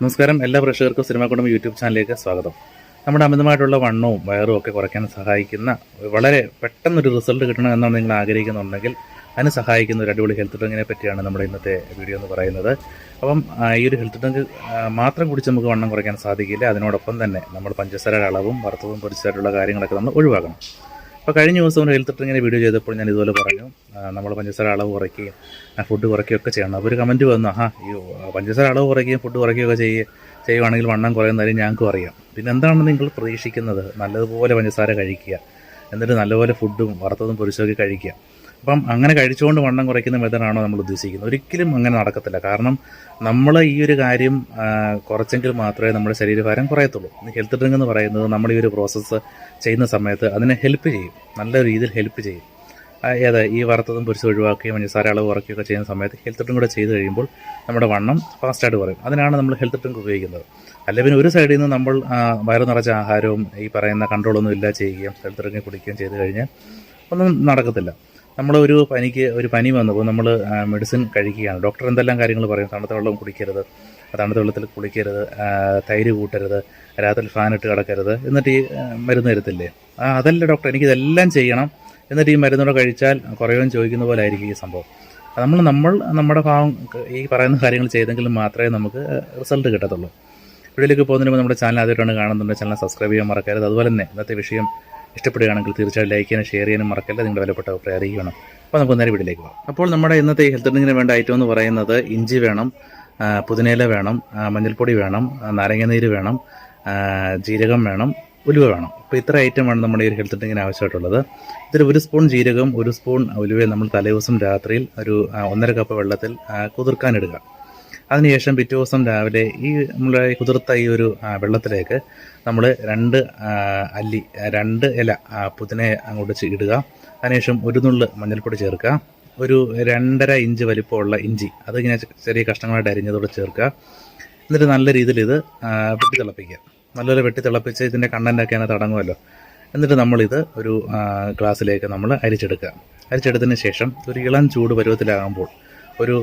നമസ്കാരം. എല്ലാ പ്രേക്ഷകർക്കും സിനിമ കുടുംബം യൂട്യൂബ് ചാനലിലേക്ക് സ്വാഗതം. നമ്മുടെ അമിതമായിട്ടുള്ള വണ്ണവും വയറും ഒക്കെ കുറയ്ക്കാൻ സഹായിക്കുന്ന വളരെ പെട്ടെന്നൊരു റിസൾട്ട് കിട്ടണം എന്നാണ് നിങ്ങൾ ആഗ്രഹിക്കുന്നുണ്ടെങ്കിൽ അതിന് സഹായിക്കുന്ന ഒരു അടിപൊളി ഹെൽത്ത് ഡ്രിങ്കിനെ പറ്റിയാണ് നമ്മുടെ ഇന്നത്തെ വീഡിയോ എന്ന് പറയുന്നത്. അപ്പം ഈ ഒരു ഹെൽത്ത് ഡ്രിങ്ക് മാത്രം കുടിച്ച് നമുക്ക് വണ്ണം കുറയ്ക്കാൻ സാധിക്കില്ല. അതിനോടൊപ്പം തന്നെ നമ്മൾ പഞ്ചസാരയുടെ അളവും വറുത്തതും പൊരിച്ചതായിട്ടുള്ള കാര്യങ്ങളൊക്കെ നമ്മൾ ഒഴിവാക്കണം. അപ്പോൾ കഴിഞ്ഞ ദിവസം ഒരു ഹെൽത്ത് ട്രിങ്ങിന്റെ വീഡിയോ ചെയ്തപ്പോൾ ഞാൻ ഇതുപോലെ പറഞ്ഞു. നമ്മൾ പഞ്ചസാര അളവ് കുറയ്ക്കുകയും ഫുഡ് കുറയ്ക്കുകയും ഒക്കെ ചെയ്യണം. അപ്പോൾ ഒരു കമന്റ് വന്നു ആഹാ ഈ പഞ്ചസാര അളവ് കുറയ്ക്കുകയും ഫുഡ് കുറയ്ക്കുകയൊക്കെ ചെയ്യുക ചെയ്യുവാണെങ്കിൽ വണ്ണം കുറയുന്നതായും ഞങ്ങൾക്കും അറിയാം. പിന്നെ എന്താണ് നിങ്ങൾ പ്രതീക്ഷിക്കുന്നത്? നല്ലതുപോലെ പഞ്ചസാര കഴിക്കുക. എന്നിട്ട് നല്ലപോലെ ഫുഡും വറുത്തതും പൊരിച്ചതൊക്കെ കഴിക്കുക. അപ്പം അങ്ങനെ കഴിച്ചുകൊണ്ട് വണ്ണം കുറയ്ക്കുന്ന മെത്തഡാണോ നമ്മൾ ഉദ്ദേശിക്കുന്നത്? ഒരിക്കലും അങ്ങനെ നടക്കത്തില്ല. കാരണം നമ്മൾ ഈ ഒരു കാര്യം കുറച്ചെങ്കിൽ മാത്രമേ നമ്മുടെ ശരീരഭാരം കുറയത്തുള്ളൂ. ഹെൽത്ത് ഡ്രിങ്ക് എന്ന് പറയുന്നത് നമ്മൾ ഈ ഒരു പ്രോസസ്സ് ചെയ്യുന്ന സമയത്ത് അതിനെ ഹെൽപ്പ് ചെയ്യും. നല്ല രീതിയിൽ ഹെൽപ്പ് ചെയ്യും. ഏതാ ഈ വറുത്തതും പൊരിച്ച് ഒഴിവാക്കുകയും പഞ്ചസാര അളവ് കുറയ്ക്കുകയൊക്കെ ചെയ്യുന്ന സമയത്ത് ഹെൽത്ത് ഡ്രിങ്ക് കൂടെ ചെയ്ത് കഴിയുമ്പോൾ നമ്മുടെ വണ്ണം ഫാസ്റ്റായിട്ട് കുറയും. അതിനാണ് നമ്മൾ ഹെൽത്ത് ഡ്രിങ്ക് ഉപയോഗിക്കുന്നത്. അല്ലെ പിന്നെ ഒരു സൈഡിൽ നിന്ന് നമ്മൾ വയറ് നിറച്ച ആഹാരവും ഈ പറയുന്ന കൺട്രോളൊന്നും ഇല്ല ചെയ്യുകയും ഹെൽത്ത് ഡ്രിങ്ക് കുടിക്കുകയും ചെയ്ത് കഴിഞ്ഞാൽ ഒന്നും നടക്കത്തില്ല. നമ്മൾ ഒരു പനിക്ക് ഒരു പനി വന്നപ്പോൾ നമ്മൾ മെഡിസിൻ കഴിക്കുകയാണ്. ഡോക്ടർ എന്തെല്ലാം കാര്യങ്ങൾ പറയും? തണുത്ത വെള്ളം കുടിക്കരുത് തണുത്ത വെള്ളത്തിൽ കുളിക്കരുത് തൈര് കൂട്ടരുത് രാത്രി ഫാൻ ഇട്ട് കിടക്കരുത് എന്നിട്ട് ഈ മരുന്ന് തരത്തില്ലേ? അതല്ല ഡോക്ടർ എനിക്കിതെല്ലാം ചെയ്യണം. എന്നിട്ട് ഈ മരുന്നുകൂടെ കഴിച്ചാൽ കുറയുമെന്ന് ചോദിക്കുന്ന പോലെ ആയിരിക്കും ഈ സംഭവം. നമ്മൾ നമ്മൾ നമ്മുടെ ഭാവം ഈ പറയുന്ന കാര്യങ്ങൾ ചെയ്തെങ്കിൽ മാത്രമേ നമുക്ക് റിസൾട്ട് കിട്ടത്തുള്ളൂ. വീഡിയോയിലേക്ക് പോകുന്നതിന് മുമ്പ് നമ്മുടെ ചാനൽ ആദ്യമായിട്ടാണ് കാണുന്നുണ്ട് ചാനൽ സബ്സ്ക്രൈബ് ചെയ്യാൻ മറക്കരുത്. അതുപോലെ തന്നെ ഇന്നത്തെ വിഷയം ഇഷ്ടപ്പെടുകയാണെങ്കിൽ തീർച്ചയായും ലൈക്ക് ചെയ്യാനും ഷെയർ ചെയ്യാനും മറക്കല്ല. നിങ്ങളുടെ വിലപ്പെട്ട അഭിപ്രായം അറിയിക്കണം. അപ്പോൾ നമുക്ക് നേരെ വീട്ടിലേക്ക് പോകാം. അപ്പോൾ നമ്മുടെ ഇന്നത്തെ ഹെൽത്ത് ഡ്രിങ്കിന് വേണ്ട ഐറ്റം എന്ന് പറയുന്നത് ഇഞ്ചി വേണം പുതിനയില വേണം മഞ്ഞൾപ്പൊടി വേണം നാരങ്ങാനീര് വേണം ജീരകം വേണം ഉലുവ വേണം. അപ്പോൾ ഇത്ര ഐറ്റം ഐറ്റമാണ് നമ്മുടെ ഈ ഒരു ഹെൽത്ത് ഡ്രിങ്കിന് ആവശ്യമായിട്ടുള്ളത്. ഇതിൽ ഒരു സ്പൂൺ ജീരകം ഒരു സ്പൂൺ ഉലുവ നമ്മൾ തലേദിവസം രാത്രിയിൽ ഒരു ഒന്നര കപ്പ് വെള്ളത്തിൽ കുതിർക്കാനിടുക അതിനുശേഷം പിറ്റേ ദിവസം രാവിലെ ഈ നമ്മുടെ കുതിർത്ത ഈ ഒരു വെള്ളത്തിലേക്ക് നമ്മൾ രണ്ട് അല്ലി രണ്ട് ഇല പുതിനെ അങ്ങോട്ട് ഇടുക. അതിനുശേഷം ഒരു നുള്ള് മഞ്ഞൾപ്പൊടി ചേർക്കുക. ഒരു രണ്ടര ഇഞ്ച് വലിപ്പമുള്ള ഇഞ്ചി അതിങ്ങനെ ചെറിയ കഷ്ണങ്ങളായിട്ട് അരിഞ്ഞതോടെ ചേർക്കുക. എന്നിട്ട് നല്ല രീതിയിൽ ഇത് വെട്ടി തിളപ്പിക്കുക. നല്ലപോലെ വെട്ടി തിളപ്പിച്ച് ഇതിന്റെ കണ്ടന്റൊക്കെ അതിനകത്ത് അടങ്ങുമല്ലോ. എന്നിട്ട് നമ്മളിത് ഒരു ഗ്ലാസ്സിലേക്ക് നമ്മൾ അരിച്ചെടുക്കുക. അരിച്ചെടുത്തതിന് ശേഷം ഒരു ഇളം ചൂട് പരുവത്തിലാകുമ്പോൾ ഒരു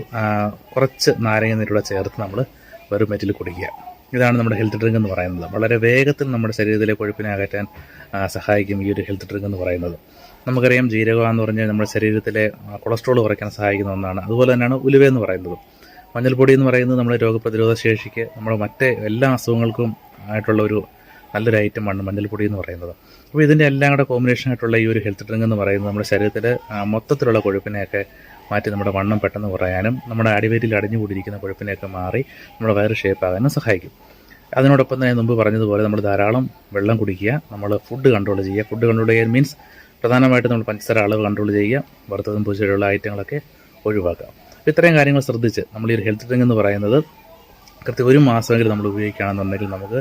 കുറച്ച് നാരങ്ങ നീരൂടെ ചേർത്ത് നമ്മൾ വെറും മെറ്റിൽ കുടിക്കുക. ഇതാണ് നമ്മുടെ ഹെൽത്ത് ഡ്രിങ്ക് എന്ന് പറയുന്നത്. വളരെ വേഗത്തിൽ നമ്മുടെ ശരീരത്തിലെ കൊഴുപ്പിനെ അകറ്റാൻ സഹായിക്കും ഈ ഒരു ഹെൽത്ത് ഡ്രിങ്ക് എന്ന് പറയുന്നത്. നമുക്കറിയാം ജീരകം എന്ന് പറഞ്ഞാൽ നമ്മുടെ ശരീരത്തിലെ കൊളസ്ട്രോൾ കുറയ്ക്കാൻ സഹായിക്കുന്ന ഒന്നാണ്. അതുപോലെ തന്നെയാണ് ഉലുവ എന്ന് പറയുന്നത്. മഞ്ഞൾപ്പൊടി എന്ന് പറയുന്നത് നമ്മുടെ രോഗപ്രതിരോധ ശേഷിക്ക് നമ്മുടെ മറ്റേ എല്ലാ അസുഖങ്ങൾക്കും ആയിട്ടുള്ള ഒരു നല്ലൊരു ഐറ്റമാണ് മഞ്ഞൾപ്പൊടി എന്ന് പറയുന്നത്. അപ്പോൾ ഇതിന്റെ എല്ലാം കൂടെ കോമ്പിനേഷൻ ആയിട്ടുള്ള ഈ ഒരു ഹെൽത്ത് ഡ്രിങ്ക് എന്ന് പറയുന്നത് നമ്മുടെ ശരീരത്തിൽ മൊത്തത്തിലുള്ള കൊഴുപ്പിനെയൊക്കെ മാറ്റി നമ്മുടെ വണ്ണം പെട്ടെന്ന് കുറയാനും നമ്മുടെ അടിവയറ്റിൽ അടിഞ്ഞുകൂടിയിരിക്കുന്ന കൊഴുപ്പിനെയൊക്കെ മാറി നമ്മുടെ വയറ് ഷേപ്പ് ആകാനും സഹായിക്കും. അതിനോടൊപ്പം തന്നെ മുമ്പ് പറഞ്ഞതുപോലെ നമ്മൾ ധാരാളം വെള്ളം കുടിക്കുക നമ്മൾ ഫുഡ് കൺട്രോൾ ചെയ്യുക. ഫുഡ് കൺട്രോൾ ചെയ്യാൻ മീൻസ് പ്രധാനമായിട്ട് നമ്മൾ പഞ്ചസാര അളവ് കൺട്രോൾ ചെയ്യുക വറുത്തതും പൂച്ചയുള്ള ഐറ്റങ്ങളൊക്കെ ഒഴിവാക്കുക. അപ്പോൾ ഇത്രയും കാര്യങ്ങൾ ശ്രദ്ധിച്ച് നമ്മൾ ഈ ഒരു ഹെൽത്ത് ഡ്രിങ്ക് എന്ന് പറയുന്നത് കൃത്യം ഒരു മാസമെങ്കിലും നമ്മൾ ഉപയോഗിക്കുകയാണെന്നുണ്ടെങ്കിൽ നമുക്ക്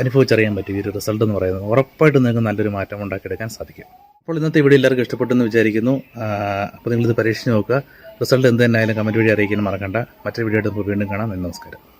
അനുഭവിച്ചറിയാൻ പറ്റും ഈ ഒരു റിസൾട്ട് എന്ന് പറയുന്നത്. ഉറപ്പായിട്ടും നിങ്ങൾക്ക് നല്ലൊരു മാറ്റം ഉണ്ടാക്കിയെടുക്കാൻ സാധിക്കും. അപ്പോൾ ഇന്നത്തെ വീഡിയോ എല്ലാവർക്കും ഇഷ്ടപ്പെട്ടെന്ന് വിചാരിക്കുന്നു. അപ്പോൾ നിങ്ങളിത് പരീക്ഷിച്ച് നോക്കുക. റിസൾട്ട് എന്ത് തന്നെ ആയാലും കമന്റ് വഴി അറിയിക്കാനും മറക്കണ്ട. മറ്റൊരു വീഡിയോ ആയിട്ട് വീണ്ടും കാണാം. നമസ്കാരം.